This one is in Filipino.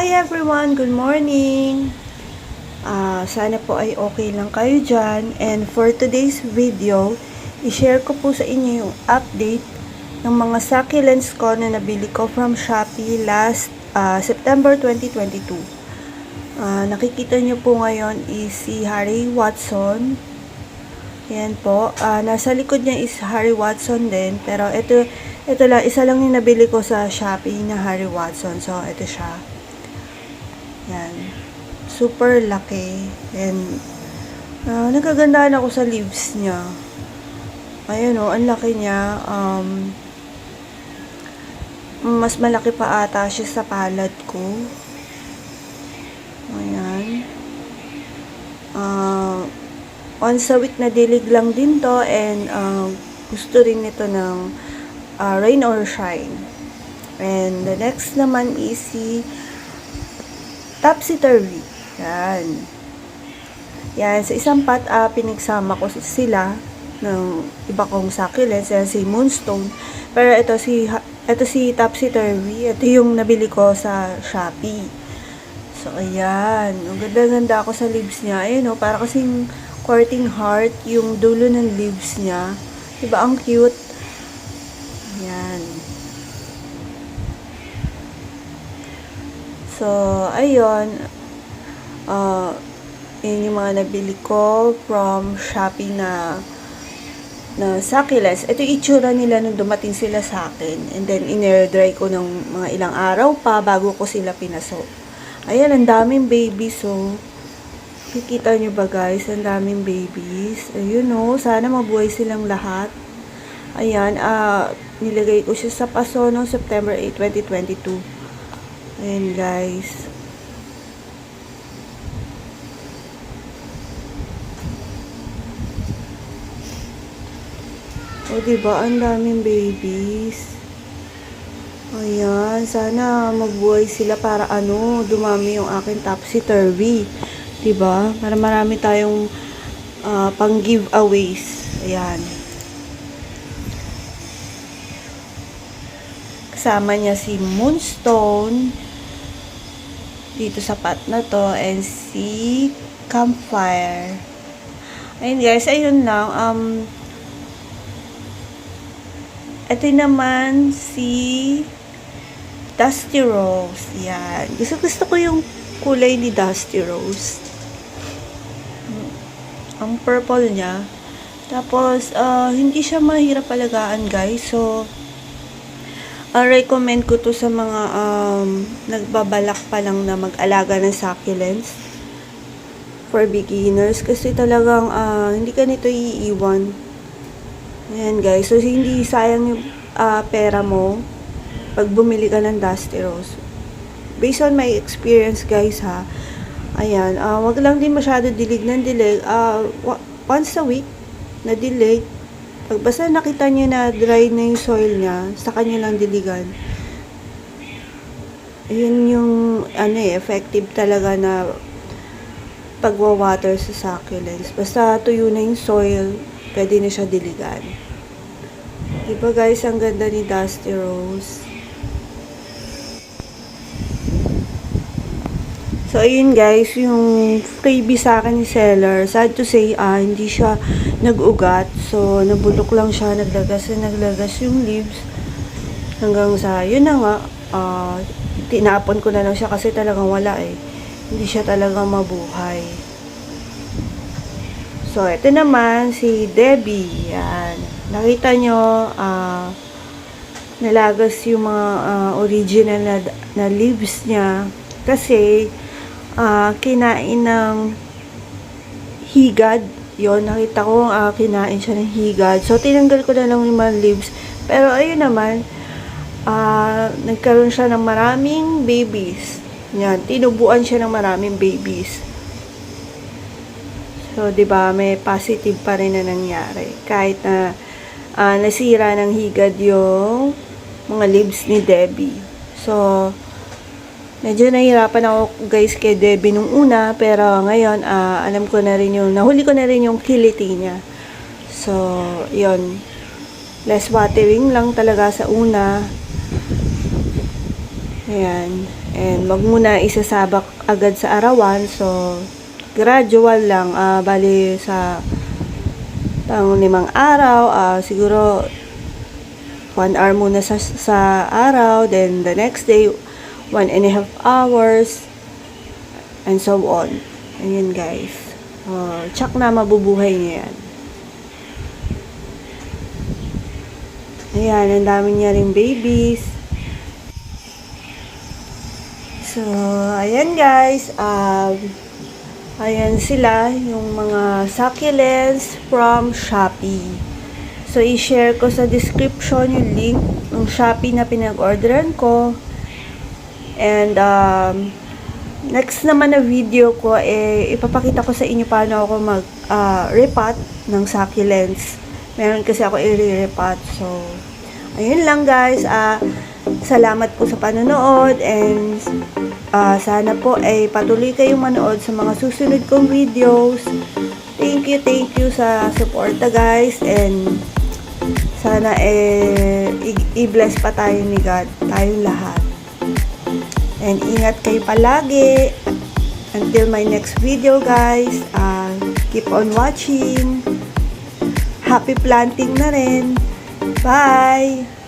Hi everyone! Good morning! Ah, sana po ay okay lang kayo dyan. And for today's video, i-share ko po sa inyo yung update ng mga succulents ko na nabili ko from Shopee last ah, September 2022. Ah, nakikita nyo po ngayon is si Harry Watson. Yan po. Ah, nasa likod niya is Harry Watson din. Pero ito, ito lang, isa lang yung nabili ko sa Shopee na Harry Watson. So, ito siya. Yan. Super laki. And, ah, nagkagandahan ako sa leaves niya. Ayun o, ang laki niya. Um, mas malaki pa ata siya sa palad ko. Ayan. Ah, once a week na dilig lang din to and ah, gusto rin nito ng ah, rain or shine. And the next naman is si Topsy-turvy. Yan. Yan, sa isang pot, ah, pinagsama ko sila ng iba kong succulents. Yan, si Moonstone. Pero ito si, ito si Topsy-turvy. Ito yung nabili ko sa Shopee. So, ayan. Ang ganda-ganda ako sa leaves niya. Ayun, oh, para kasing courting heart yung dulo ng leaves niya. Diba, ang cute. Ayan. So, ayun. Uh, yun yung mga nabili ko from Shopee na na succulents. Ito yung itsura nila nung dumating sila sa akin. And then, in-air dry ko ng mga ilang araw pa bago ko sila pinaso. Ayan, ang daming babies, so. Kikita nyo ba guys? Ang daming babies. Ayun, oh. Sana mabuhay silang lahat. Ayan, ah, nilagay ko siya sa paso noong September 8, 2022. Ayan, guys. O, diba? Ang daming babies. Ayan, sana mabuhay sila para ano, dumami yung akin topsy-turvy. Diba? Para marami tayong ah, pang giveaways. Ayan. Kasama niya si Moonstone dito sa pot na to and si Campfire. Ayun guys, ayun lang. Um, ito naman si Dusty Rose. Yan. Gusto, gusto ko yung kulay ni Dusty Rose. Ang purple niya. Tapos, ah, hindi siya mahirap alagaan, guys. So, ah, recommend ko to sa mga um, nagbabalak pa lang na mag-alaga ng succulents for beginners. Kasi talagang ah, hindi ka nito iiwan. Ayan guys. So, hindi sayang yung ah, pera mo pag bumili ka ng Dusty Rose. Based on my experience guys ha. Ayan. ah wag lang din masyado dilig ng dilig. wa- once a week na dilig. Pag basta nakita niyo na dry na yung soil niya, sa kanya lang diligan. Ayun yung ano eh, effective talaga na pagwa-water sa succulents. Basta tuyo na yung soil, pwede na siya diligan. Diba guys, ang ganda ni Dusty Rose. So, ayun guys, yung freebie sa akin ni seller, sad to say, ah, hindi siya nag-ugat. So, nabulok lang siya, naglagas na naglagas yung leaves. Hanggang sa, yun na nga, ah, tinapon ko na lang siya kasi talagang wala eh. Hindi siya talaga mabuhay. So, ito naman, si Debbie. Yan. Nakita nyo, ah, nalagas yung mga ah, original na, na leaves niya. Kasi, ah, kinain ng higad. Yon nakita ko, ah, kinain siya ng higad. So, tinanggal ko na lang yung mga leaves. Pero, ayun naman, ah, nagkaroon siya ng maraming babies. Yan, tinubuan siya ng maraming babies. So, 'di ba, may positive pa rin na nangyari. Kahit na ah, nasira ng higad yung mga leaves ni Debbie. So, medyo nahirapan ako guys kay Debbie nung una, pero ngayon ah, alam ko na rin yung nahuli ko na rin yung kiliti niya. So, 'yon. Less watering lang talaga sa una. Ayan. And wag muna isasabak agad sa arawan. So, gradual lang. Ah, bali sa pang limang araw, ah, siguro one hour muna sa, sa araw. Then, the next day, one and a half hours. And so on. Ayan, guys. Oh, tsak na mabubuhay niya yan. Ayan, ang dami niya rin babies. So, ayan guys. Um, ayan sila, yung mga succulents from Shopee. So, i-share ko sa description yung link ng Shopee na pinag-orderan ko. And, um, next naman na video ko, eh, ipapakita ko sa inyo paano ako mag-repot ng succulents. Meron kasi ako i-repot. So, ayun lang guys. Ah, salamat po sa panonood and ah, sana po ay patuloy kayong manood sa mga susunod kong videos. Thank you, thank you sa suporta guys and sana eh i-bless pa tayo ni God, tayong lahat. And ingat kayo palagi. Until my next video guys. ah, keep on watching. Happy planting na rin. Bye!